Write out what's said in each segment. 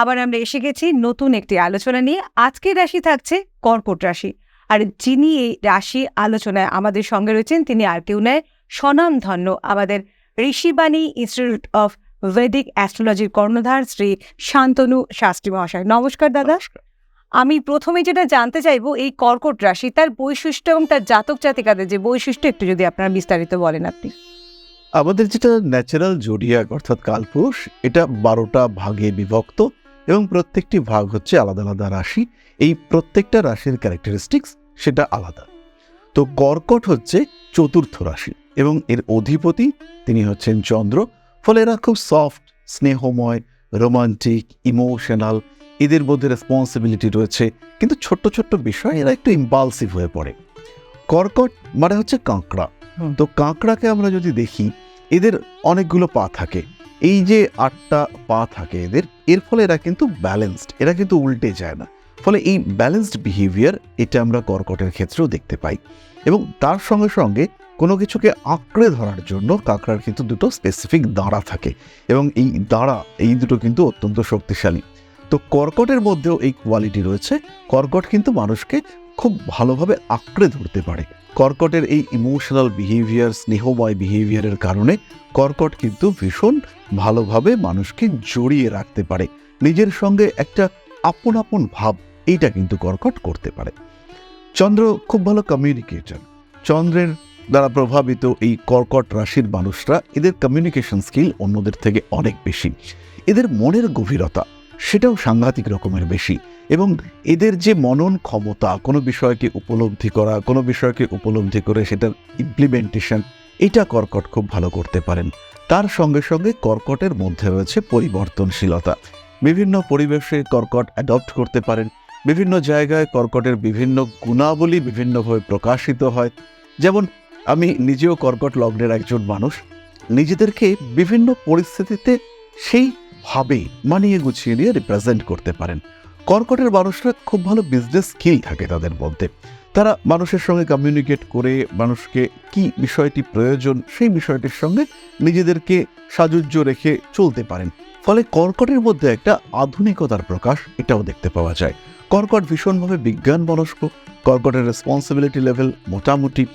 আবার আমরা এসে গেছি নতুন একটি আলোচনা নিয়ে। আজকের রাশি থাকছে কর্কট রাশি। আর যিনি এই রাশি আলোচনায় আমাদের সঙ্গে রয়েছেন তিনি আর কেউ নয় স্বনামধন্য আমাদের ঋষিবাণী ইনস্টিটিউট অফ ভেদিক অ্যাস্ট্রোলজির কর্ণধার শ্রী শান্তনু শাস্ত্রী মহাশয়। নমস্কার দাদা। আমি প্রথমে যেটা জানতে চাইব এই কর্কট রাশি তার বৈশিষ্ট্য এবং তার জাতক জাতিকাদের যে বৈশিষ্ট্য একটু যদি আপনারা বিস্তারিত বলেন আপনি। আমাদের যেটা ন্যাচারাল জোডিয়াক অর্থাৎ কালপুরুষ এটা বারোটা ভাগে বিভক্ত। এবং প্রত্যেকটি ভাগ হচ্ছে আলাদা আলাদা রাশি। এই প্রত্যেকটা রাশির ক্যারেক্টারিস্টিক্স সেটা আলাদা। তো কর্কট হচ্ছে চতুর্থ রাশি এবং এর অধিপতি তিনি হচ্ছেন চন্দ্র। ফলে এরা খুব সফট স্নেহময় রোমান্টিক ইমোশনাল এদের মধ্যে রেসপন্সিবিলিটি রয়েছে। কিন্তু ছোট্ট ছোট্ট বিষয় এরা একটু ইম্পালসিভ হয়ে পড়ে। কর্কট মানে হচ্ছে কাঁকড়া। তো কাঁকড়াকে আমরা যদি দেখি এদের অনেকগুলো পা থাকে। এই যে আটটা পা থাকে এদের, এর ফলে এরা কিন্তু ব্যালেন্সড এরা কিন্তু উল্টে যায় না। ফলে এই ব্যালেন্সড বিহেভিয়ার এটা আমরা কর্কটের ক্ষেত্রেও দেখতে পাই। এবং তার সঙ্গে সঙ্গে কোনো কিছুকে আঁকড়ে ধরার জন্য কাঁকড়ার কিন্তু দুটো স্পেসিফিক দাঁড়া থাকে। এবং এই দাঁড়া, এই দুটো কিন্তু অত্যন্ত শক্তিশালী। তো কর্কটের মধ্যেও এই কোয়ালিটি রয়েছে। কর্কট কিন্তু মানুষকে খুব ভালোভাবে আঁকড়ে ধরতে পারে। কর্কটের এই ইমোশনাল বিহেভিয়ার স্নেহময় বিহেভিয়ারের কারণে কর্কট কিন্তু ভীষণ ভালোভাবে মানুষকে জড়িয়ে রাখতে পারে। নিজের সঙ্গে একটা আপন আপন ভাব, এইটা কিন্তু কর্কট করতে পারে। চন্দ্র খুব ভালো কমিউনিকেটর চন্দ্রের দ্বারা প্রভাবিত এই কর্কট রাশির মানুষরা এদের কমিউনিকেশন স্কিল অন্যদের থেকে অনেক বেশি। এদের মনের গভীরতা, সেটাও সাংঘাতিক রকমের বেশি। এবং এদের যে মনন ক্ষমতা, কোনো বিষয়কে উপলব্ধি করা, কোনো বিষয়কে উপলব্ধি করে সেটার ইমপ্লিমেন্টেশন এটা কর্কট খুব ভালো করতে পারেন। তার সঙ্গে সঙ্গে কর্কটের মধ্যে রয়েছে পরিবর্তনশীলতা। বিভিন্ন পরিবেশে কর্কট অ্যাডপ্ট করতে পারেন। বিভিন্ন জায়গায় কর্কটের বিভিন্ন গুণাবলী বিভিন্নভাবে প্রকাশিত হয়। যেমন, আমি নিজেও কর্কট লগ্নের একজন মানুষ। নিজেদেরকে বিভিন্ন পরিস্থিতিতে সেইভাবে মানিয়ে গুছিয়ে নিয়ে রিপ্রেজেন্ট করতে পারেন। কর্কটের মানুষরা খুব ভালো বিজনেস স্কিল থাকে তাদের মধ্যে। তারা মানুষের সঙ্গে কমিউনিকেট করে, মানুষকে কি বিষয়টি প্রয়োজন সেই বিষয়টির সঙ্গে নিজেদেরকে সাজুজ্য রেখে চলতে পারেন। ফলে কর্কটের মধ্যে একটা আধুনিকতার প্রকাশ এটাও দেখতে পাওয়া যায়। কর্কট ভীষণভাবে বিজ্ঞান মনস্ক কর্কটের রেসপন্সিবিলিটি লেভেল মোটামুটি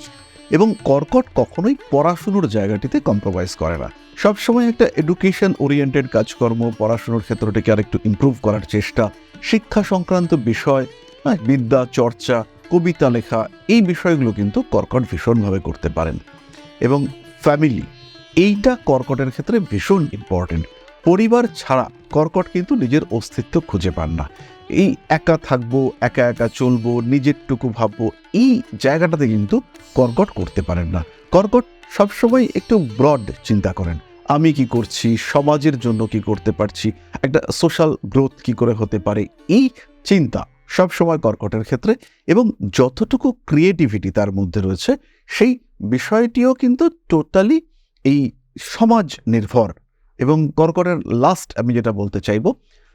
এবং কর্কট কখনোই পড়াশুনোর জায়গাটিতে কম্প্রোমাইজ করে না। সবসময় একটা এডুকেশন ওরিয়েন্টেড কাজকর্ম, পড়াশুনোর ক্ষেত্রটিকে আরেকটু ইমপ্রুভ করার চেষ্টা শিক্ষা সংক্রান্ত বিষয় হ্যাঁ, বিদ্যা চর্চা কবিতা লেখা এই বিষয়গুলো কিন্তু কর্কট ভীষণভাবে করতে পারেন। এবং ফ্যামিলি এইটা কর্কটের ক্ষেত্রে ভীষণ ইম্পর্টেন্ট পরিবার ছাড়া কর্কট কিন্তু নিজের অস্তিত্ব খুঁজে পান না। এই একা থাকব একা একা চলবো নিজেরটুকু ভাববো এই জায়গাটাতে কিন্তু কর্কট করতে পারেন না। কর্কট সবসময় একটু ব্রড চিন্তা করেন। আমি কি করছি? সমাজের জন্য কি করতে পারছি? একটা সোশ্যাল গ্রোথ কি করে হতে পারে? এই চিন্তা সবসময় কর্কটের ক্ষেত্রে এবং যতটুকু ক্রিয়েটিভিটি তার মধ্যে রয়েছে, সেই বিষয়টিও কিন্তু টোটালি এই সমাজ নির্ভর। এবং কর্কটের লাস্ট আমি যেটা বলতে চাইব,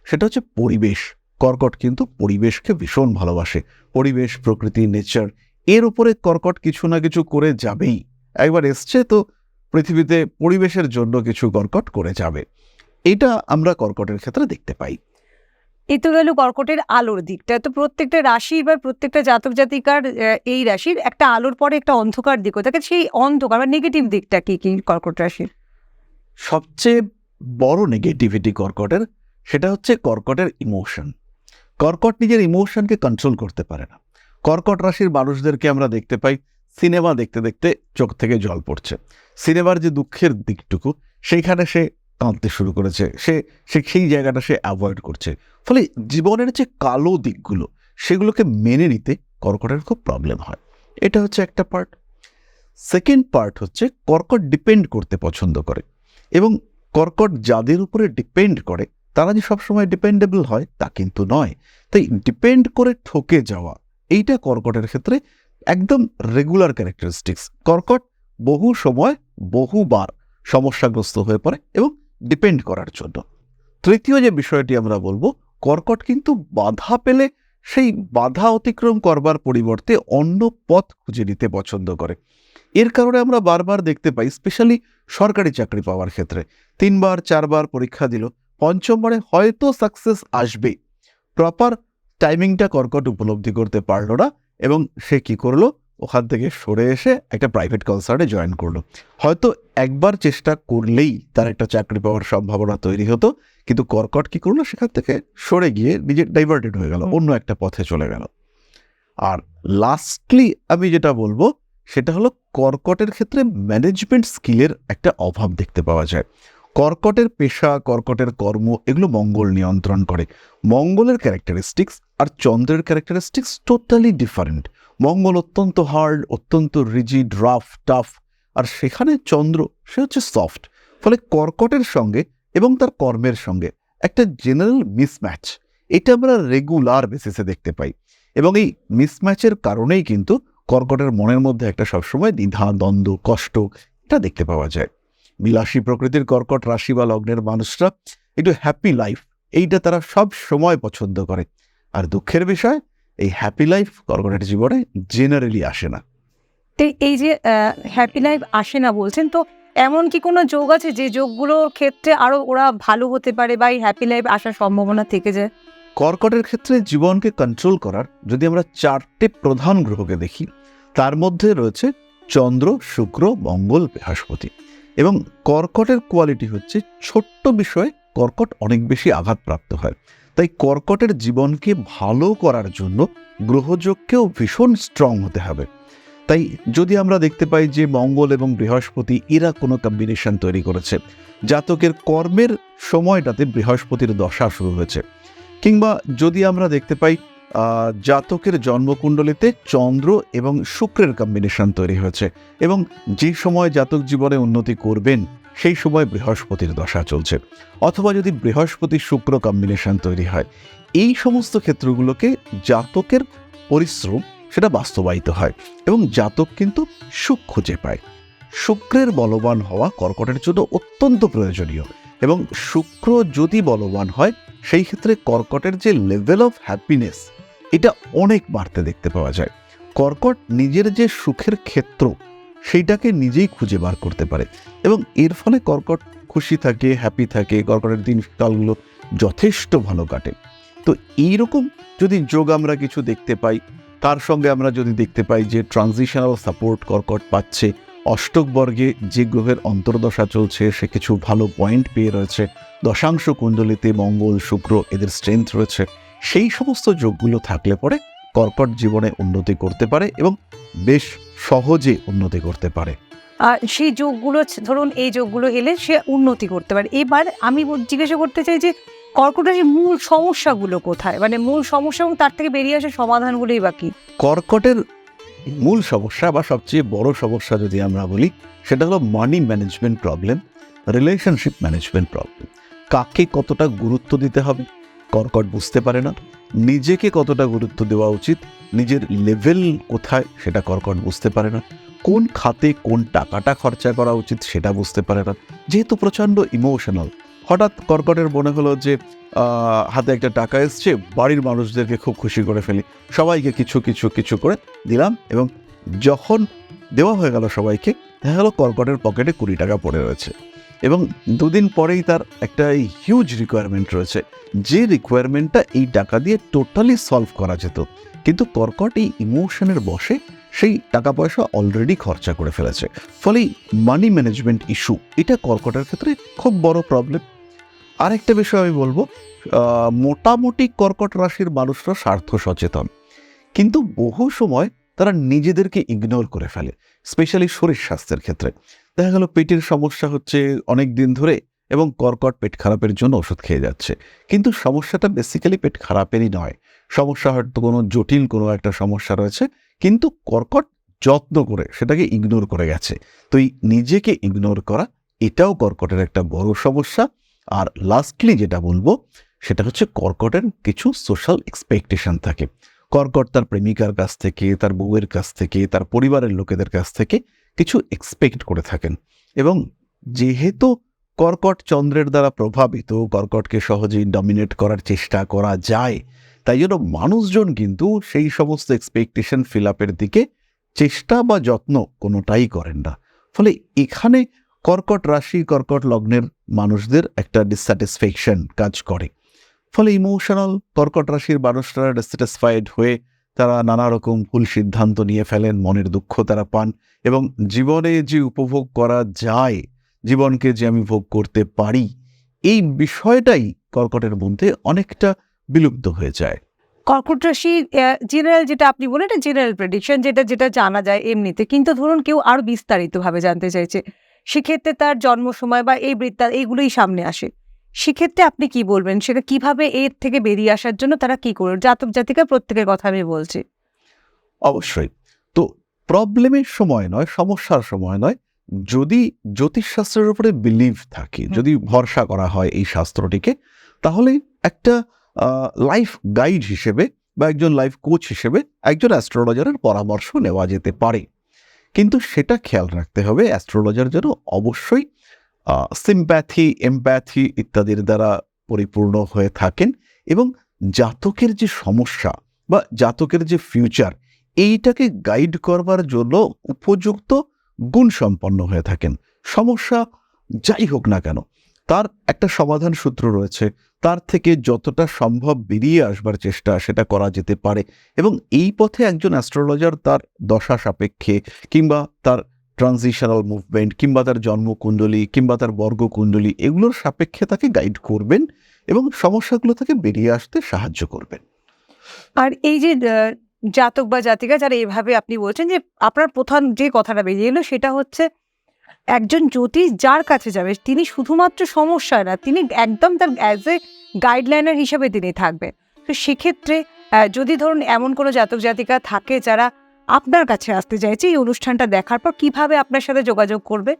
সেটা হচ্ছে পরিবেশ। কর্কট কিন্তু পরিবেশকে ভীষণ ভালোবাসে। পরিবেশ, প্রকৃতি নেচার এর উপরে কর্কট কিছু না কিছু করে যাবেই। একবার এসছে তো পৃথিবীতে পরিবেশের জন্য কিছু কর্কট করে যাবে। এটা আমরা কর্কটের ক্ষেত্রে দেখতে পাই। এই তো গেল কর্কটের আলোর দিকটা। তো প্রত্যেকটা রাশির বা প্রত্যেকটা জাতক জাতিকার এই রাশির একটা আলোর পরে একটা অন্ধকার দিকও থাকে সেই অন্ধকার বা নেগেটিভ দিকটা কি কি কর্কট রাশির? সবচেয়ে বড় নেগেটিভিটি কর্কটের সেটা হচ্ছে কর্কটের ইমোশন কর্কট নিজের ইমোশনকে কন্ট্রোল করতে পারে না। কর্কট রাশির মানুষদেরকে আমরা দেখতে পাই সিনেমা দেখতে দেখতে চোখ থেকে জল পড়ছে। সিনেমার যে দুঃখের দিকটুকু, সেইখানে সে কাঁদতে শুরু করেছে। সে সে সেই জায়গাটা সে অ্যাভয়েড করছে। ফলে জীবনের যে কালো দিকগুলো, সেগুলোকে মেনে নিতে কর্কটের খুব প্রবলেম হয়। এটা হচ্ছে একটা পার্ট সেকেন্ড পার্ট হচ্ছে কর্কট ডিপেন্ড করতে পছন্দ করে এবং কর্কট যাদের উপরে ডিপেন্ড করে, তারা যে সবসময় ডিপেন্ডেবল হয় তা কিন্তু নয়। তাই ডিপেন্ড করে ঠকে যাওয়া, এইটা কর্কটের ক্ষেত্রে একদম রেগুলার ক্যারেক্টারিস্টিক্স কর্কট বহু সময়, বহুবার সমস্যাগ্রস্ত হয়ে পড়ে এবং ডিপেন্ড করার জন্য। তৃতীয় যে বিষয়টি আমরা বলব, কর্কট কিন্তু বাধা পেলে সেই বাধা অতিক্রম করবার পরিবর্তে অন্য পথ খুঁজে নিতে পছন্দ করে। এর কারণে আমরা বারবার দেখতে পাই স্পেশালি সরকারি চাকরি পাওয়ার ক্ষেত্রে। তিনবার, চারবার পরীক্ষা দিল, পঞ্চমবারে হয়তো সাকসেস আসবে প্রপার টাইমিংটা কর্কট উপলব্ধি করতে পারল না এবং সে কি করল? ওখান থেকে সরে এসে একটা প্রাইভেট কনসার্টে জয়েন করল। হয়তো একবার চেষ্টা করলেই তার একটা চাকরি পাওয়ার সম্ভাবনা তৈরি হতো কিন্তু কর্কট কি করল? সেখান থেকে সরে গিয়ে নিজে ডাইভার্টেড হয়ে গেল অন্য একটা পথে চলে গেল। আর লাস্টলি আমি যেটা বলব সেটা হলো কর্কটের ক্ষেত্রে ম্যানেজমেন্ট স্কিলের একটা অভাব দেখতে পাওয়া যায়। কর্কটের পেশা, কর্কটের কর্ম, এগুলো মঙ্গল নিয়ন্ত্রণ করে। মঙ্গলের ক্যারেক্টারিস্টিক্স আর চন্দ্রের ক্যারেক্টারিস্টিক্স টোটালি ডিফারেন্ট মঙ্গল অত্যন্ত হার্ড অত্যন্ত রিজিড রাফ টাফ আর সেখানে চন্দ্র, সে হচ্ছে সফট ফলে কর্কটের সঙ্গে এবং তার কর্মের সঙ্গে একটা জেনারেল মিসম্যাচ এটা আমরা রেগুলার বেসিসে দেখতে পাই। এবং এই মিসম্যাচের কারণেই কিন্তু কর্কটের মনের মধ্যে একটা সবসময় দ্বিধা, দ্বন্দ্ব, কষ্ট, এটা দেখতে পাওয়া যায়। বিলাসী প্রকৃতির কর্কট রাশি বা লগ্নের মানুষরা একটু হ্যাপি লাইফ এইটা তারা সব সময় পছন্দ করে। আর দুঃখের বিষয় এই হ্যাপি লাইফ কর্কটের জীবনে জেনারেলি আসে না। তো এই যে হ্যাপি লাইফ আসে না বলছেন তো এমন কি কোনো যোগ আছে যে যোগগুলোর ক্ষেত্রে আরও ওরা ভালো হতে পারে বা এই হ্যাপি লাইফ আসার সম্ভাবনা থেকে যায়? কর্কটের ক্ষেত্রে জীবনকে কন্ট্রোল করার যদি আমরা চারটে প্রধান গ্রহকে দেখি তার মধ্যে রয়েছে চন্দ্র শুক্র মঙ্গল বৃহস্পতি। এবং কর্কটের কোয়ালিটি হচ্ছে ছোট্ট বিষয়ে, কর্কট অনেক বেশি আঘাতপ্রাপ্ত হয়। তাই কর্কটের জীবনকে ভালো করার জন্য গ্রহযোগকেও ভীষণ স্ট্রং হতে হবে। তাই যদি আমরা দেখতে পাই যে মঙ্গল এবং বৃহস্পতি, এরা কোনো কম্বিনেশন তৈরি করেছে। জাতকের কর্মের সময়টাতে বৃহস্পতির দশা শুরু হয়েছে। কিংবা যদি আমরা দেখতে পাই জাতকের জন্মকুণ্ডলিতে চন্দ্র এবং শুক্রের কম্বিনেশন তৈরি হয়েছে এবং যে সময় জাতক জীবনে উন্নতি করবেন, সেই সময় বৃহস্পতির দশা চলছে। অথবা যদি বৃহস্পতি শুক্র কম্বিনেশন তৈরি হয়, এই সমস্ত ক্ষেত্রগুলোকে জাতকের পরিশ্রম সেটা বাস্তবায়িত হয় এবং জাতক কিন্তু সুখ খুঁজে পায়। শুক্রের বলবান হওয়া কর্কটের জন্য অত্যন্ত প্রয়োজনীয় এবং শুক্র যদি বলবান হয়, সেই ক্ষেত্রে কর্কটের যে লেভেল অফ হ্যাপিনেস এটা অনেক বাড়তে দেখতে পাওয়া যায়। কর্কট নিজের যে সুখের ক্ষেত্র, সেইটাকে নিজেই খুঁজে বার করতে পারে এবং এর ফলে কর্কট খুশি থাকে হ্যাপি থাকে, কর্কটের দিনকালগুলো যথেষ্ট ভালো কাটে। তো এইরকম যদি যোগ আমরা কিছু দেখতে পাই, তার সঙ্গে আমরা যদি দেখতে পাই যে ট্রানজিশনাল সাপোর্ট কর্কট পাচ্ছে, অষ্টক বর্গে যে গ্রহের অন্তর্দশা চলছে, সে কিছু ভালো পয়েন্ট পেয়ে রয়েছে। দশাংশ কুণ্ডলিতে মঙ্গল, শুক্র এদের স্ট্রেংথ রয়েছে। সেই সমস্ত যোগগুলো থাকলে পরে কর্কট জীবনে উন্নতি করতে পারে এবং বেশ সহজে উন্নতি করতে পারে। আর সেই যোগগুলো ধরুন এই যোগগুলো এলে সে উন্নতি করতে পারে। এবার আমি জিজ্ঞাসা করতে চাই যে কর্কট রাশির মূল সমস্যাগুলো কোথায়? মানে মূল সমস্যা এবং তার থেকে বেরিয়ে আসা সমাধানগুলোই বাকি কর্কটের মূল সমস্যা বা সবচেয়ে বড় সমস্যা যদি আমরা বলি সেটা হলো money management problem relationship management problem কাকে কতটা গুরুত্ব দিতে হবে? কর্কট বুঝতে পারে না। নিজেকে কতটা গুরুত্ব দেওয়া উচিত, নিজের লেভেল কোথায় সেটা কর্কট বুঝতে পারে না। কোন খাতে কোন টাকাটা খরচা করা উচিত সেটা বুঝতে পারে না। যেহেতু প্রচণ্ড ইমোশনাল হঠাৎ কর্কটের মনে হলো যে হাতে একটা টাকা এসছে, বাড়ির মানুষদেরকে খুব খুশি করে ফেলি। সবাইকে কিছু কিছু কিছু করে দিলাম এবং যখন দেওয়া হয়ে গেল সবাইকে, দেখা গেল কর্কটের পকেটে কুড়ি টাকা পড়ে রয়েছে। এবং দুদিন পরেই তার একটা হিউজ রিকোয়ারমেন্ট রয়েছে। যে রিকোয়ারমেন্টটা এই টাকা দিয়ে টোটালি সলভ করা যেত। কিন্তু কর্কট এই ইমোশনের বসে সেই টাকা পয়সা অলরেডি খরচা করে ফেলেছে। ফলে মানি ম্যানেজমেন্ট ইস্যু এটা কর্কটের ক্ষেত্রে খুব বড় প্রবলেম আরেকটা বিষয় আমি বলব মোটামুটি কর্কট রাশির মানুষরা স্বার্থ সচেতন। কিন্তু বহু সময় তারা নিজেদেরকে ইগনোর করে ফেলে স্পেশালি শরীর স্বাস্থ্যের ক্ষেত্রে। দেখা গেল পেটের সমস্যা হচ্ছে অনেক দিন ধরে এবং কর্কট পেট খারাপের জন্য ওষুধ খেয়ে যাচ্ছে। কিন্তু সমস্যাটা বেসিক্যালি পেট খারাপেরই নয়। সমস্যা হয়তো কোনো জটিল কোনো একটা সমস্যা রয়েছে, কিন্তু কর্কট যত্ন করে সেটাকে ইগনোর করে গেছে। তো এই নিজেকে ইগনোর করা, এটাও কর্কটের একটা বড় সমস্যা। আর লাস্টলি যেটা বলব, সেটা হচ্ছে কর্কটের কিছু সোশ্যাল এক্সপেকটেশন থাকে। কর্কট তার প্রেমিকার কাছ থেকে, তার বউয়ের কাছ থেকে, তার পরিবারের লোকেদের কাছ থেকে কিছু এক্সপেক্ট করে থাকেন। এবং যেহেতু কর্কট চন্দ্রের দ্বারা প্রভাবিত, কর্কটকে সহজেই ডমিনেট করার চেষ্টা করা যায়, তাই জন্য মানুষজন কিন্তু সেই সমস্ত এক্সপেকটেশন ফিল আপের দিকে চেষ্টা বা যত্ন কোনোটাই করেন না। ফলে এখানে কর্কট রাশি, কর্কট লগ্নের মানুষদের একটা ডিসস্যাটিসফ্যাকশন কাজ করে। ফলে ইমোশনাল কর্কট রাশির মানুষরা ডিসস্যাটিসফাইড হয়ে তারা নানা রকম ভুল সিদ্ধান্ত নিয়ে ফেলেন, মনের দুঃখ তারা পান এবং জীবনে যে উপভোগ করা যায়, জীবনকে যে আমি ভোগ করতে পারি, এই বিষয়টাই কর্কটের মধ্যে অনেকটা বিলুপ্ত হয়ে যায়। কর্কট রাশি জেনারেল যেটা আপনি বলেন জেনারেল প্রেডিকশন যেটা যেটা জানা যায় এমনিতে। কিন্তু ধরুন কেউ আরও বিস্তারিতভাবে জানতে চাইছে, সেক্ষেত্রে তার জন্ম সময় বা এই বৃত্তা, এইগুলোই সামনে আসে। সেক্ষেত্রে আপনি কি বলবেন? সেটা কীভাবে এর থেকে বেরিয়ে আসার জন্য তারা কি করবে জাতক জাতিকা প্রত্যেকের কথা আমি বলছি। অবশ্যই। তো প্রবলেমের সময় নয় সমস্যার সময় নয় যদি জ্যোতিষশাস্ত্রের উপরে বিলিভ থাকে যদি ভরসা করা হয় এই শাস্ত্রটিকে তাহলে একটা লাইফ গাইড হিসেবে বা একজন লাইফ কোচ হিসেবে একজন অ্যাস্ট্রোলজারের পরামর্শ নেওয়া যেতে পারে। কিন্তু সেটা খেয়াল রাখতে হবে অ্যাস্ট্রোলজার যেন অবশ্যই সিম্প্যাথি এমপ্যাথি ইত্যাদির দ্বারা পরিপূর্ণ হয়ে থাকেন এবং জাতকের যে সমস্যা বা জাতকের যে ফিউচার এইটাকে গাইড করবার জন্য উপযুক্ত গুণ সম্পন্ন হয়ে থাকেন। সমস্যা যাই হোক না কেন, তার একটা সমাধান সূত্র রয়েছে। তার থেকে যতটা সম্ভব বেরিয়ে আসবার চেষ্টা সেটা করা যেতে পারে এবং এই পথে একজন অ্যাস্ট্রোলজার তার দশা সাপেক্ষে কিংবা তার ট্রানজিশনাল মুভমেন্ট কিংবা তার জন্মকুণ্ডলী কিংবা তার বর্গকুণ্ডলী এগুলোর সাপেক্ষে তাকে গাইড করবেন এবং সমস্যাগুলো থেকে বেরিয়ে আসতে সাহায্য করবেন। আর এই যে জাতক বা জাতিকা যারা এভাবে আপনি বলছেন যে আপনার প্রধান যে কথাটা বেরিয়ে এলো সেটা হচ্ছে একজন জ্যোতিষ যার কাছে যাবে, তিনি শুধুমাত্র সমস্যা না, তিনি একদম তার অ্যাজ এ গাইডলাইনার হিসেবে তিনি থাকবেন। তো সেক্ষেত্রে যদি ধরুন এমন কোনো জাতক জাতিকা থাকে যারা আপনার কাছে আসতে চাইছে এই অনুষ্ঠানটা দেখার পর কীভাবে আপনার সাথে যোগাযোগ করবে?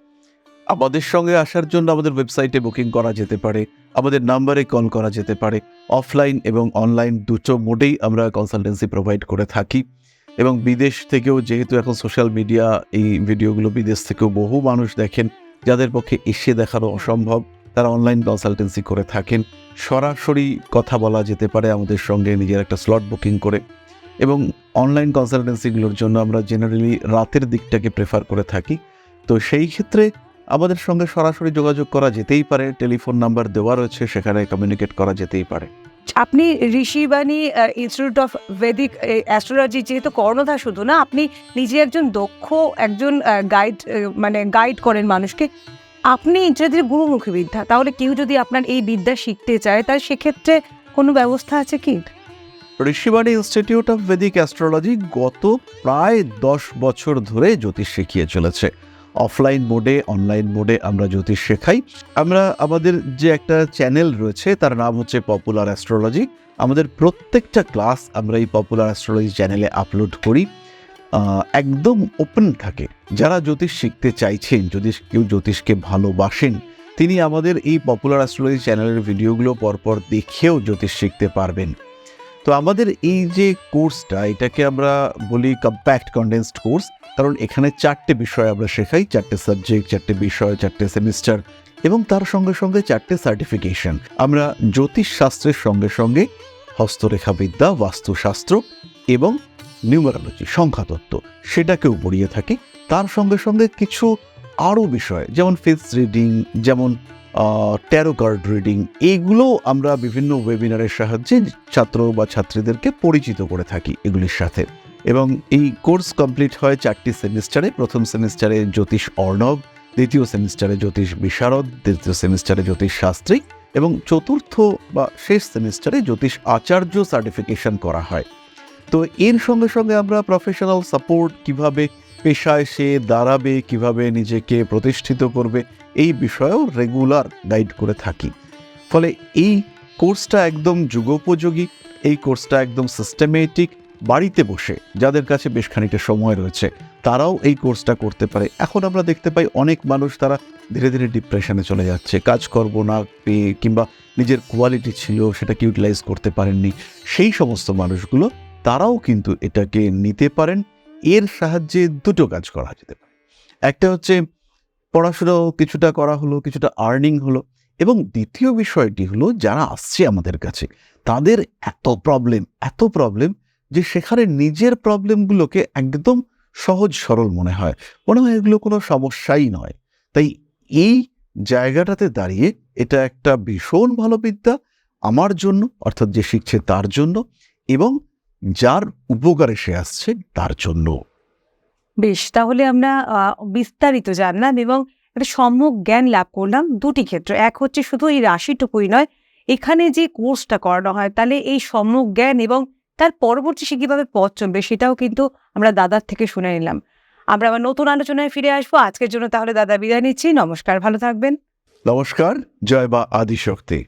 আমাদের সঙ্গে আসার জন্য আমাদের ওয়েবসাইটে বুকিং করা যেতে পারে, আমাদের নাম্বারে কল করা যেতে পারে, অফলাইন এবং অনলাইন দুটো মোডেই আমরা কনসালটেন্সি প্রোভাইড করে থাকি। এবং বিদেশ থেকেও যেহেতু এখন সোশ্যাল মিডিয়া এই ভিডিওগুলো বিদেশ থেকেও বহু মানুষ দেখেন, যাদের পক্ষে এসে দেখানো অসম্ভব, তারা অনলাইন কনসালটেন্সি করে থাকেন। সরাসরি কথা বলা যেতে পারে আমাদের সঙ্গে নিজের একটা স্লট বুকিং করে। এবং অনলাইন কনসালটেন্সিগুলোর জন্য আমরা জেনারেলি রাতের দিকটাকে প্রেফার করে থাকি। তো সেই ক্ষেত্রে আমাদের সঙ্গে সরাসরি যোগাযোগ করা যেতেই পারে টেলিফোন নাম্বার দেওয়া রয়েছে, সেখানে কমিউনিকেট করা যেতেই পারে। আপনি Rishibani institute of Vedic astrology যেহেতু কর্ণধা শুধু না আপনি নিজে একজন দক্ষ, একজন গাইড মানে গাইড করেন মানুষকে। আপনি যদি গুরুমুখী বিদ্যা, তাহলে কেউ যদি আপনার এই বিদ্যা শিখতে চায়, তাহলে সেক্ষেত্রে কোনো ব্যবস্থা আছে কি? Rishibani institute of Vedic astrology গত প্রায় দশ বছর ধরে জ্যোতিষ শিখিয়ে চলেছে। অফলাইন মোডে, অনলাইন মোডে আমরা জ্যোতিষ শেখাই। আমরা আমাদের যে একটা চ্যানেল রয়েছে, তার নাম হচ্ছে পপুলার অ্যাস্ট্রোলজি আমাদের প্রত্যেকটা ক্লাস আমরা এই পপুলার অ্যাস্ট্রোলজি চ্যানেলে আপলোড করি। একদম ওপেন থাকে। যারা জ্যোতিষ শিখতে চাইছেন, যদি কেউ জ্যোতিষকে ভালোবাসেন, তিনি আমাদের এই পপুলার অ্যাস্ট্রোলজি চ্যানেলের ভিডিওগুলো পরপর দেখেও জ্যোতিষ শিখতে পারবেন। তো আমাদের এই যে কোর্সটা এটাকে আমরা বলি কম্প্যাক্ট কন্ডেন্সড কোর্স কারণ এখানে চারটে বিষয় আমরা শেখাই, চারটে সাবজেক্ট চারটে বিষয়, চারটে সেমিস্টার এবং তার সঙ্গে সঙ্গে চারটে সার্টিফিকেশন আমরা জ্যোতিষ শাস্ত্রের সঙ্গে সঙ্গে হস্তরেখাবিদ্যা, বাস্তুশাস্ত্র এবং নিউমারোলজি সংখ্যাতত্ত্ব সেটাকেও পড়িয়ে থাকি। তার সঙ্গে সঙ্গে কিছু আরও বিষয়, যেমন ফেস রিডিং যেমন ট্যারো কার্ড রিডিং এইগুলো আমরা বিভিন্ন ওয়েবিনারের সাহায্যে ছাত্র বা ছাত্রীদেরকে পরিচিত করে থাকি এগুলির সাথে। এবং এই কোর্স কমপ্লিট হয় চারটি সেমিস্টারে। প্রথম সেমিস্টারে জ্যোতিষ অর্ণব, দ্বিতীয় সেমিস্টারে জ্যোতিষ বিশারদ, তৃতীয় সেমিস্টারে জ্যোতিষ শাস্ত্রী এবং চতুর্থ বা শেষ সেমিস্টারে জ্যোতিষ আচার্য সার্টিফিকেশন করা হয়। তো এর সঙ্গে সঙ্গে আমরা প্রফেশনাল সাপোর্ট কীভাবে পেশায় সে দাঁড়াবে, কীভাবে নিজেকে প্রতিষ্ঠিত করবে এই বিষয়েও রেগুলার গাইড করে থাকি। ফলে এই কোর্সটা একদম যুগোপযোগী, এই কোর্সটা একদম সিস্টেমেটিক বাড়িতে বসে, যাদের কাছে বেশ খানিকটা সময় রয়েছে, তারাও এই কোর্সটা করতে পারে। এখন আমরা দেখতে পাই অনেক মানুষ তারা ধীরে ধীরে ডিপ্রেশনে চলে যাচ্ছে কাজ কাজকর্ম না পেয়ে কিংবা নিজের কোয়ালিটি ছিল, সেটাকে ইউটিলাইজ করতে পারেননি। সেই সমস্ত মানুষগুলো, তারাও কিন্তু এটাকে নিতে পারেন। এর সাহায্যে দুটো কাজ করা যেতে পারে। একটা হচ্ছে পড়াশোনাও কিছুটা করা হলো, কিছুটা আর্নিং হলো এবং দ্বিতীয় বিষয়টি হলো যারা আসছে আমাদের কাছে, তাদের এত প্রবলেম এত প্রবলেম যে সেখানে নিজের প্রবলেমগুলোকে একদম সহজ সরল মনে হয়। মনে হয় এগুলো কোনো সমস্যাই নয়। তাই এই জায়গাটাতে দাঁড়িয়ে এটা একটা ভীষণ ভালো বিদ্যা আমার জন্য, অর্থাৎ যে শিখছে তার জন্য এবং যার উপকারে সে আসছে তার জন্য বেশ, তাহলে আমরা বিস্তারিত জানলাম এবং একটা সম্যক জ্ঞান লাভ করলাম দুটি ক্ষেত্র। এক হচ্ছে শুধু এই রাশিটুকুই নয়, এখানে যে কোর্সটা করানো হয়, তাহলে এই সম্যক জ্ঞান এবং তার পরবর্তী সে কীভাবে পথ চলবে সেটাও কিন্তু আমরা দাদার থেকে শুনে নিলাম। আমরা আবার নতুন আলোচনায় ফিরে আসব। আজকের জন্য তাহলে দাদা বিদায় নিচ্ছি। নমস্কার, ভালো থাকবেন। নমস্কার, জয় বা আদিশক্তি।